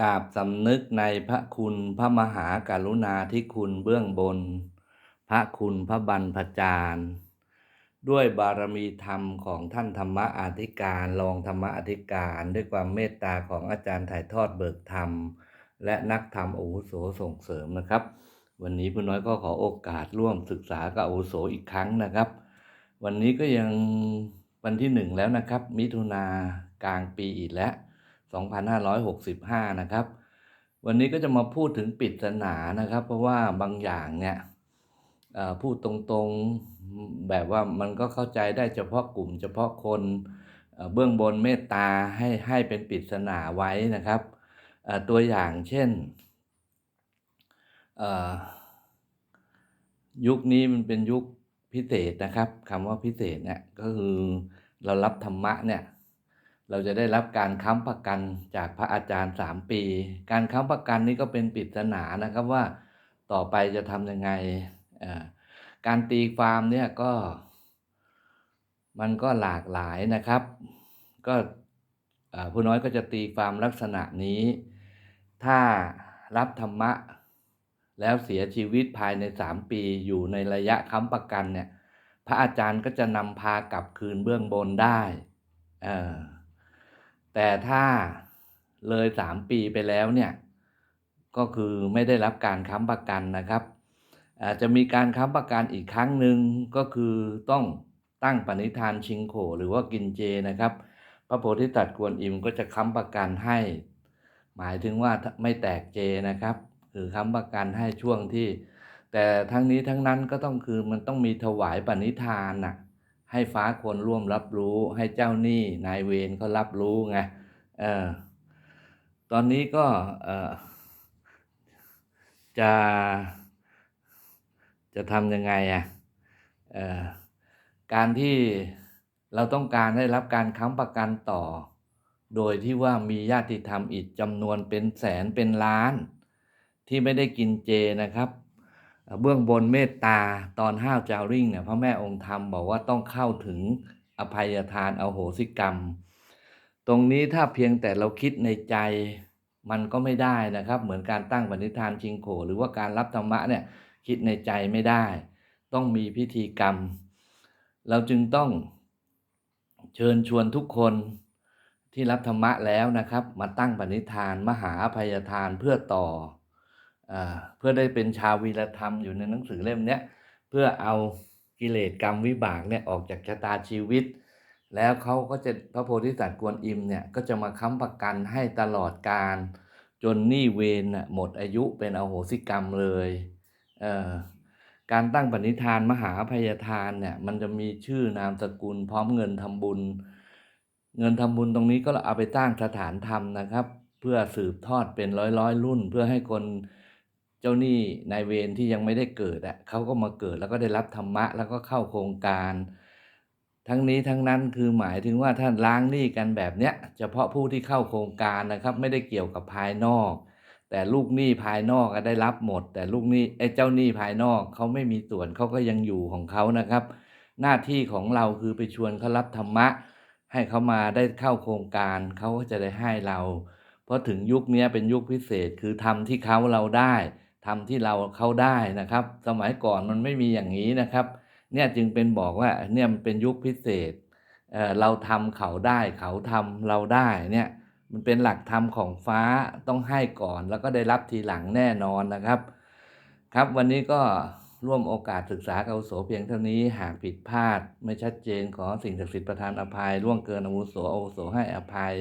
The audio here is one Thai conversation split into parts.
กราบสำนึกในพระคุณพระมหากรุณาธิคุณเบื้องบน พระคุณพระบรรพจารย์ด้วยบารมีธรรมของท่านธรรมอธิการรองธรรมอธิการด้วยความเมตตาของอาจารย์ถ่ายทอดเบิกธรรม และนักธรรมอาวุโสส่งเสริมนะครับ วันนี้ผู้น้อยก็ขอโอกาสร่วมศึกษากับอาวุโสอีกครั้งนะครับ วันนี้ก็ยังวันที่หนึ่งแล้วนะครับ มิถุนากลางปีอีกแล้ว 2565 นะครับ วันนี้ก็จะมาพูดถึงปริศนานะครับ เพราะว่าบางอย่างเนี่ยพูดตรงๆแบบว่ามันก็เข้าใจได้เฉพาะกลุ่ม เฉพาะคนเบื้องบนเมตตาให้ให้เป็นปริศนาไว้นะครับตัวอย่างเช่นยุคนี้มันเป็นยุคพิเศษนะครับคำว่าพิเศษเนี่ยก็คือเรารับธรรมะเนี่ย เราจะได้รับการค้ำประกันจากพระอาจารย์สามปี การค้ำประกันนี้ก็เป็นปริศนานะครับว่าต่อไปจะทำยังไง การตีความเนี่ยก็ มันก็หลากหลายนะครับ ก็ผู้น้อยก็จะตีความลักษณะนี้ ถ้ารับธรรมะ แล้วเสียชีวิตภายในสามปีอยู่ในระยะค้ำประกันเนี่ย พระอาจารย์ก็จะนำพากลับคืนเบื้องบนได้เออ แต่ถ้าเลยสามปีไปแล้วเนี่ย ก็คือไม่ได้รับการค้ำประกันนะครับอาจจะมีการค้ำประกันอีกครั้งหนึ่งก็คือต้องตั้งปณิธานชิงโข หรือว่ากินเจนะครับ พระโพธิสัตว์กวนอิมก็จะค้ำประกันให้ หมายถึงว่าไม่แตกเจนะครับคือค้ำประกันให้ช่วงที่ แต่ทั้งนี้ทั้งนั้นก็ต้องคือมันต้องมีถวายปณิธานน่ะ ให้ฟ้าคนร่วมรับรู้ ให้เจ้าหนี้นายเวรเขารับรู้ไงเออตอนนี้ก็เออจะจะทำยังไงอะออการที่เราต้องการได้รับการค้ำประกันต่อ โดยที่ว่ามีญาติธรรมอีกจำนวนเป็นแสนเป็นล้าน ที่ไม่ได้กินเจนะครับ เบื้องบนเมตตาตอนห้าวจาริ่งเนี่ยพระแม่องค์ธรรมบอกว่าต้องเข้าถึงอภัยทานเอาโหสิกรรม ตรงนี้ถ้าเพียงแต่เราคิดในใจมันก็ไม่ได้นะครับ เหมือนการตั้งปณิธานชิงโข หรือว่าการรับธรรมะเนี่ยคิดในใจไม่ได้ ต้องมีพิธีกรรม เราจึงต้องเชิญชวนทุกคนที่รับธรรมะแล้วนะครับ มาตั้งปณิธานมหาอภัยทานเพื่อต่อ เพื่อได้เป็นชาววีรธรรมอยู่ในหนังสือเล่มนี้เพื่อเอากิเลสกรรมวิบากเนี่ยออกจากชะตาชีวิต แล้วเขาก็จะพระโพธิสัตว์กวนอิมเนี่ยก็จะมาค้ำประกันให้ตลอดการ จนหนี้เวรน่ะหมดอายุเป็นอโหสิกรรมเลยเการตั้งปณิธานมหาอภัยทานเนี่ยมันจะมีชื่อนามสกุลพร้อมเงินทำบุญ เงินทำบุญตรงนี้ก็เอาไปตั้งสถานธรรมนะครับ เพื่อสืบทอดเป็นร้อยร้อยรุ่น เพื่อให้คน จ้าหนี้นายเวรที่ยังไม่ได้เกิดอะเขาก็มาเกิดแล้วก็ได้รับธรรมะ แล้วก็เข้าโครงการ ทั้งนี้ทั้งนั้นคือหมายถึงว่าท่านล้างหนี้กันแบบเนี้ยเฉพาะผู้ที่เข้าโครงการนะครับ ไม่ได้เกี่ยวกับภายนอก แต่ลูกหนี้ภายนอกก็ได้รับหมด แต่ลูกหนี้ไอ้เจ้าหนี้ภายนอกเขาไม่มีส่วนเขาก็ยังอยู่ของเขานะครับ หน้าที่ของเราคือไปชวนเขารับธรรมะ ให้เขามาได้เข้าโครงการเขาก็จะได้ให้เรา เพราะถึงยุคนี้เป็นยุคพิเศษคือทำที่เขาเราได้ ทำที่เราเขาได้นะครับ สมัยก่อนมันไม่มีอย่างนี้นะครับ เนี่ยจึงเป็นบอกว่าเนี่ยมันเป็นยุคพิเศษเอ่อเราทำเขาได้เขาทำเราได้เนี่ยมันเป็นหลักธรรมของฟ้าต้องให้ก่อนแล้วก็ได้รับทีหลังแน่นอนนะครับ ครับวันนี้ก็ร่วมโอกาสศึกษากับอาวุโสเพียงเท่านี้หากผิดพลาด ไม่ชัดเจนขอสิ่งศักดิ์สิทธิ์ประทานอภัยล่วงเกินอาวุโสอาวุโสให้อภัย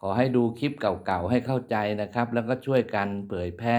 ขอให้ดูคลิปเก่าๆให้เข้าใจนะครับ แล้วก็ช่วยกันเผยแพร่